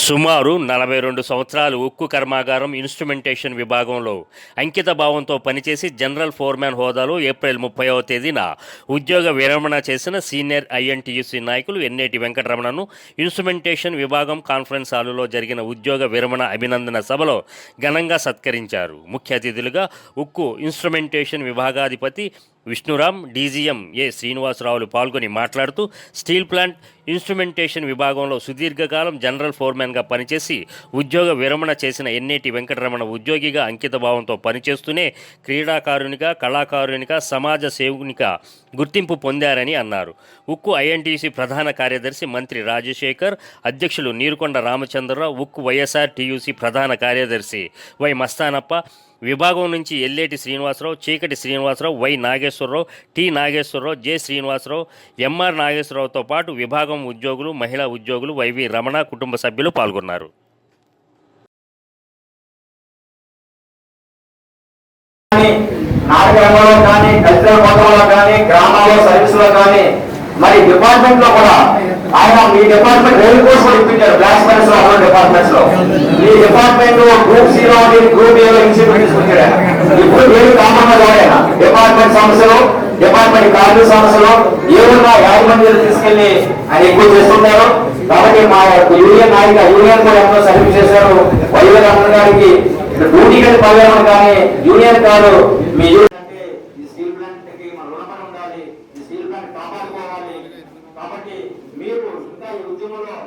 సుమారు నలభై రెండు సంవత్సరాలు ఉక్కు కర్మాగారం ఇన్స్ట్రుమెంటేషన్ విభాగంలో అంకిత భావంతో పనిచేసి జనరల్ ఫోర్మ్యాన్ హోదాలో ఏప్రిల్ ముప్పైవ తేదీన ఉద్యోగ విరమణ చేసిన సీనియర్ ఐఎన్టీయూసీ నాయకులు ఎన్నేటి వెంకటరమణను ఇన్స్ట్రుమెంటేషన్ విభాగం కాన్ఫరెన్స్ హాలులో జరిగిన ఉద్యోగ విరమణ అభినందన సభలో ఘనంగా సత్కరించారు. ముఖ్య అతిథులుగా ఉక్కు ఇన్స్ట్రుమెంటేషన్ విభాగాధిపతి విష్ణురామ్ డీజీఎం ఏ శ్రీనివాసరావులు పాల్గొని మాట్లాడుతూ స్టీల్ ప్లాంట్ ఇన్స్ట్రుమెంటేషన్ విభాగంలో సుదీర్ఘకాలం జనరల్ ఫోర్మెన్గా పనిచేసి ఉద్యోగ విరమణ చేసిన ఎన్నేటి వెంకటరమణ ఉద్యోగిగా అంకితభావంతో పనిచేస్తూనే క్రీడాకారునిగా కళాకారునిగా సమాజ సేవకునిగా గుర్తింపు పొందారని అన్నారు. ఉక్కు ఐఎన్టీసీ ప్రధాన కార్యదర్శి మంత్రి రాజశేఖర్ అధ్యక్షులు నీరుకొండ రామచంద్రరావు ఉక్కు వైఎస్ఆర్ టీయూసీ ప్రధాన కార్యదర్శి వై మస్తానప్ప విభాగం నుంచి Elleti Srinivasarao Cheekati Srinivasarao Y Nageswararao T Nageswararao J Srinivasarao MR నాగేశ్వరరావుతో పాటు విభాగం ఉద్యోగులు మహిళా ఉద్యోగులు వైవి రమణ కుటుంబ సభ్యులు పాల్గొన్నారు. కానీ కల్చరల్ కానీ గ్రామాల్లో సర్వీసులో కానీ మరి డిపార్ట్మెంట్లో కూడా ఆయన మీ డిపార్ట్మెంట్ రైలు కోర్స్ కూడా ఇప్పించారు బ్లాక్ స్పెన్స్లో అన్ని డిపార్ట్మెంట్స్లో. మీ డిపార్ట్మెంట్ గ్రూప్ సి లో గ్రూప్ ఏలో ఇన్స్టిట్యూట్ తీసుకొచ్చాడు ఇప్పుడు ఏమి కామన్ ఆయన. డిపార్ట్మెంట్ సమస్యలు డిపార్ట్మెంట్ కార్డు సమస్యలు ఏమన్నా యాభై మంది తీసుకెళ్ళి ఆయన ఎక్కువ చేస్తున్నారు. కాబట్టి మా యొక్క యూనియన్ నాయక యూనియన్ కూడా ఎంతో సర్వీస్ చేశారు. వైఎస్ అన్న గారికి డ్యూటీ గది పదివేలు కానీ యూనియన్ కాదు మీ యూనియన్ మన రుణపడి ఉండాలి ఈ సీల్ కాపాడుకోవాలి. కాబట్టి మీరు ఇంకా ఈ ఉద్యమంలో